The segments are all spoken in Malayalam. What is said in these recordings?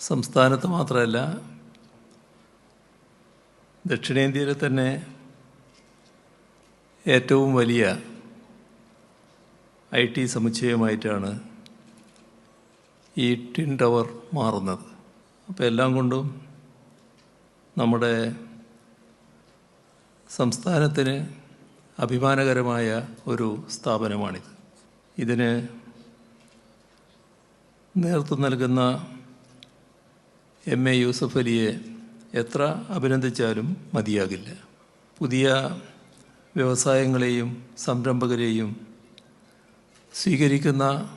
സംസ്ഥാനത്ത് മാത്രമല്ല ദക്ഷിണേന്ത്യയിലെ തന്നെ ഏറ്റവും വലിയ ഐ ടി സമുച്ചയമായിട്ടാണ് ഈ ട്വിൻ ടവർ മാറുന്നത്. അപ്പോൾ എല്ലാം കൊണ്ടും നമ്മുടെ സംസ്ഥാനത്തിന് അഭിമാനകരമായ ഒരു സ്ഥാപനമാണിത്. ഇതിന് നേതൃത്വം നൽകുന്ന എം എ യൂസഫ് അലിയെ എത്ര അഭിനന്ദിച്ചാലും മതിയാകില്ല. പുതിയ വ്യവസായങ്ങളെയും സംരംഭകരെയും സ്വീകരിക്കുന്ന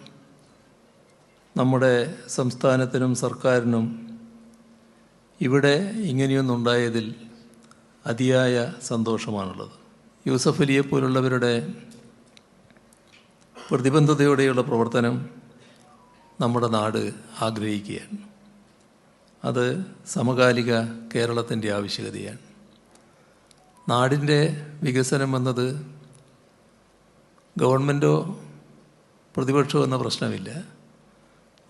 നമ്മുടെ സംസ്ഥാനത്തിനും സർക്കാരിനും ഇവിടെ ഇങ്ങനെയൊന്നുണ്ടായതിൽ അതിയായ സന്തോഷമാണുള്ളത്. യൂസഫ് അലിയെ പോലുള്ളവരുടെ പ്രതിബന്ധതയോടെയുള്ള പ്രവർത്തനം നമ്മുടെ നാട് ആഗ്രഹിക്കുകയാണ്. അത് സമകാലിക കേരളത്തിന്റെ ആവശ്യകതയാണ്. നാടിന്റെ വികസനം എന്നത് ഗവൺമെന്റോ പ്രതിപക്ഷമോ എന്ന പ്രശ്നമില്ല.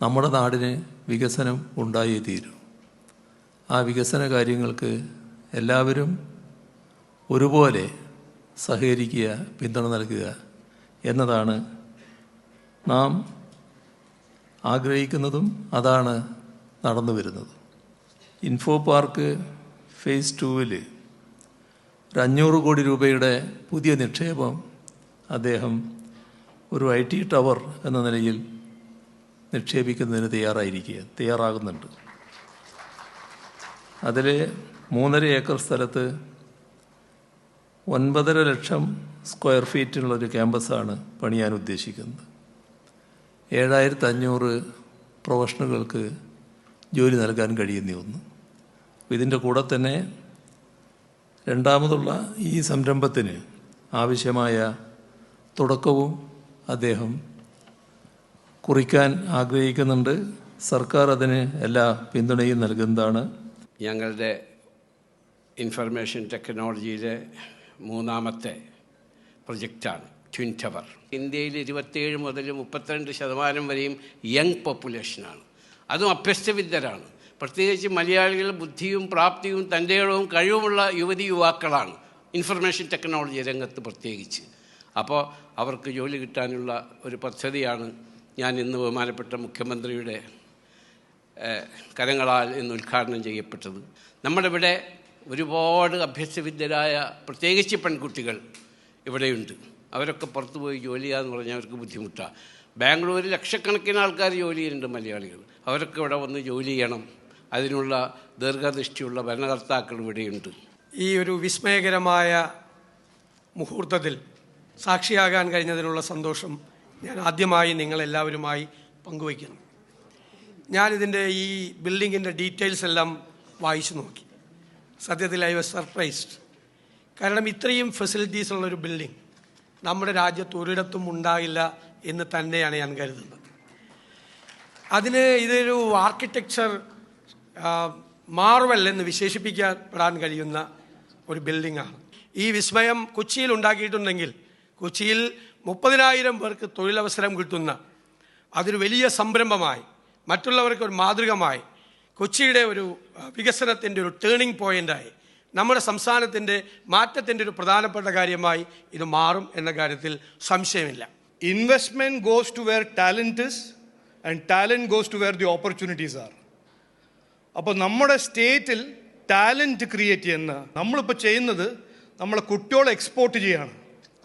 നമ്മുടെ നാടിന് വികസനം ഉണ്ടായേ തീരും. ആ വികസന കാര്യങ്ങൾക്ക് എല്ലാവരും ഒരുപോലെ സഹകരിക്കുക പിന്തുണ നൽകുക എന്നതാണ് നാം ആഗ്രഹിക്കുന്നതും അതാണ് നടന്നു വരുന്നത് ഇൻഫോ പാർക്ക് ഫേസ് ടൂവിൽ ഒരു അഞ്ഞൂറ് കോടി രൂപയുടെ പുതിയ നിക്ഷേപം അദ്ദേഹം ഒരു ഐ ടി ടവർ എന്ന നിലയിൽ നിക്ഷേപിക്കുന്നതിന് തയ്യാറായിരിക്കുക തയ്യാറാകുന്നുണ്ട്. അതിൽ മൂന്നര ഏക്കർ സ്ഥലത്ത് ഒൻപതര ലക്ഷം സ്ക്വയർ ഫീറ്റിനുള്ളൊരു ക്യാമ്പസാണ് പണിയാൻ ഉദ്ദേശിക്കുന്നത്. ഏഴായിരത്തി അഞ്ഞൂറ് പ്രൊഫഷണലുകൾക്ക് ജോലി നൽകാൻ കഴിയുന്ന ഒന്ന്. ഇതിന്റെ കൂടെ തന്നെ രണ്ടാമതുള്ള ഈ സംരംഭത്തിന് ആവശ്യമായ തുടക്കവും അദ്ദേഹം കുറിക്കാൻ ആഗ്രഹിക്കുന്നുണ്ട്. സർക്കാർ അതിന് എല്ലാ പിന്തുണയും നൽകുന്നതാണ്. ഞങ്ങളുടെ ഇൻഫർമേഷൻ ടെക്നോളജിയിലെ മൂന്നാമത്തെ പ്രൊജക്റ്റാണ് ട്വിൻ ടവർ. ഇന്ത്യയിൽ ഇരുപത്തേഴ് മുതൽ മുപ്പത്തിരണ്ട് ശതമാനം വരെയും യങ് പോപ്പുലേഷനാണ്. അതും അഭ്യസ്തവിദ്യരാണ് പ്രത്യേകിച്ച് മലയാളികൾ ബുദ്ധിയും പ്രാപ്തിയും തന്റെ ഇടവും കഴിവുമുള്ള യുവതി യുവാക്കളാണ്. ഇൻഫർമേഷൻ ടെക്നോളജി രംഗത്ത് പ്രത്യേകിച്ച്. അപ്പോൾ അവർക്ക് ജോലി കിട്ടാനുള്ള ഒരു പദ്ധതിയാണ് ഞാൻ ഇന്ന് ബഹുമാനപ്പെട്ട മുഖ്യമന്ത്രിയുടെ കരങ്ങളാൽ ഇന്ന് ഉദ്ഘാടനം ചെയ്യപ്പെട്ടത്. നമ്മുടെ ഇവിടെ ഒരുപാട് അഭ്യസ്തവിദ്യരായ പ്രത്യേകിച്ച് പെൺകുട്ടികൾ ഇവിടെയുണ്ട്. അവരൊക്കെ പുറത്തു പോയി ജോലി ചെയ്യാന്ന് പറഞ്ഞാൽ അവർക്ക് ബുദ്ധിമുട്ടാണ് ബാംഗ്ലൂരിൽ ലക്ഷക്കണക്കിന് ആൾക്കാർ ജോലി ചെയ്യുന്നുണ്ട് മലയാളികൾ. അവരൊക്കെ ഇവിടെ വന്ന് ജോലി ചെയ്യണം. അതിനുള്ള ദീർഘദൃഷ്ടിയുള്ള ഭരണകർത്താക്കൾ ഇവിടെയുണ്ട്. ഈ ഒരു വിസ്മയകരമായ മുഹൂർത്തത്തിൽ സാക്ഷിയാകാൻ കഴിഞ്ഞതിനുള്ള സന്തോഷം ഞാൻ ആദ്യമായി നിങ്ങളെല്ലാവരുമായി പങ്കുവയ്ക്കുന്നു. ഞാനിതിന്റെ ഈ ബിൽഡിങ്ങിന്റെ ഡീറ്റെയിൽസ് എല്ലാം വായിച്ചു നോക്കി. സത്യത്തിൽ ഐ വാസ് സർപ്രൈസ്ഡ്. കാരണം ഇത്രയും ഫെസിലിറ്റീസ് ഉള്ളൊരു ബിൽഡിംഗ് നമ്മുടെ രാജ്യത്ത് ഒരിടത്തും ഉണ്ടാകില്ല എന്ന് തന്നെയാണ് ഞാൻ കരുതുന്നത്. അതിന് ഇതൊരു ആർക്കിടെക്ചർ മാർവൽ എന്ന് വിശേഷിപ്പിക്കപ്പെടാൻ കഴിയുന്ന ഒരു ബിൽഡിങ്ങാണ്. ഈ വിസ്മയം കൊച്ചിയിൽ ഉണ്ടാക്കിയിട്ടുണ്ടെങ്കിൽ കൊച്ചിയിൽ മുപ്പതിനായിരം പേർക്ക് തൊഴിലവസരം കിട്ടുന്ന അതൊരു വലിയ സംരംഭമായി മറ്റുള്ളവർക്ക് ഒരു മാതൃകമായി കൊച്ചിയുടെ ഒരു വികസനത്തിന്റെ ഒരു ടേണിംഗ് പോയിന്റായി നമ്മുടെ സംസ്ഥാനത്തിന്റെ മാറ്റത്തിന്റെ ഒരു പ്രധാനപ്പെട്ട കാര്യമായി ഇത് മാറും എന്ന കാര്യത്തിൽ സംശയമില്ല. Investment goes to where talent and talent goes to where the opportunities are അപ്പോൾ നമ്മുടെ സ്റ്റേറ്റിൽ ടാലന്റ് ക്രിയേറ്റ് ചെയ്യുന്ന നമ്മളിപ്പോൾ ചെയ്യുന്നത് നമ്മളെ കുട്ടികളെ എക്സ്പോർട്ട് ചെയ്യാണ്.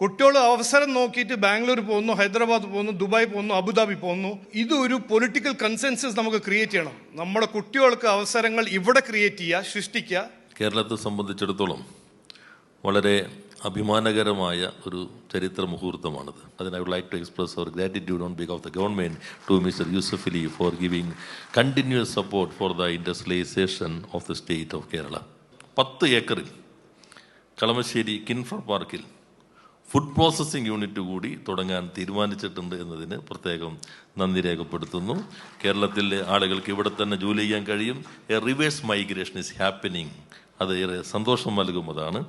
കുട്ടികൾ അവസരം നോക്കിയിട്ട് ബാംഗ്ലൂർ പോകുന്നു ഹൈദരാബാദ് പോകുന്നു ദുബായ് പോകുന്നു അബുദാബി പോകുന്നു. ഇതൊരു പൊളിറ്റിക്കൽ കൺസെൻസസ് നമുക്ക് ക്രിയേറ്റ് ചെയ്യണം. നമ്മുടെ കുട്ടികൾക്ക് അവസരങ്ങൾ ഇവിടെ ക്രിയേറ്റ് ചെയ്യുക സൃഷ്ടിക്കുക. കേരളത്തെ സംബന്ധിച്ചിടത്തോളം വളരെ അഭിമാനകരമായ ഒരു ചരിത്ര മുഹൂർത്തമാണിത് അതിന് I would like to express our gratitude on behalf of the government to mister Yusuf Ali for giving continuous support for the industrialisation of the state of Kerala പത്ത് ഏക്കറിൽ കളമശ്ശേരി കിൻഫർ പാർക്കിൽ ഫുഡ് പ്രോസസ്സിംഗ് യൂണിറ്റ് കൂടി തുടങ്ങാൻ തീരുമാനിച്ചിട്ടുണ്ട് എന്നതിന് പ്രത്യേകം നന്ദി രേഖപ്പെടുത്തുന്നു. കേരളത്തിലെ ആളുകൾക്ക് ഇവിടെ തന്നെ ജോലി ചെയ്യാൻ കഴിയും. A reverse migration is happening അത് ഏറെ സന്തോഷം നൽകുന്നതാണ്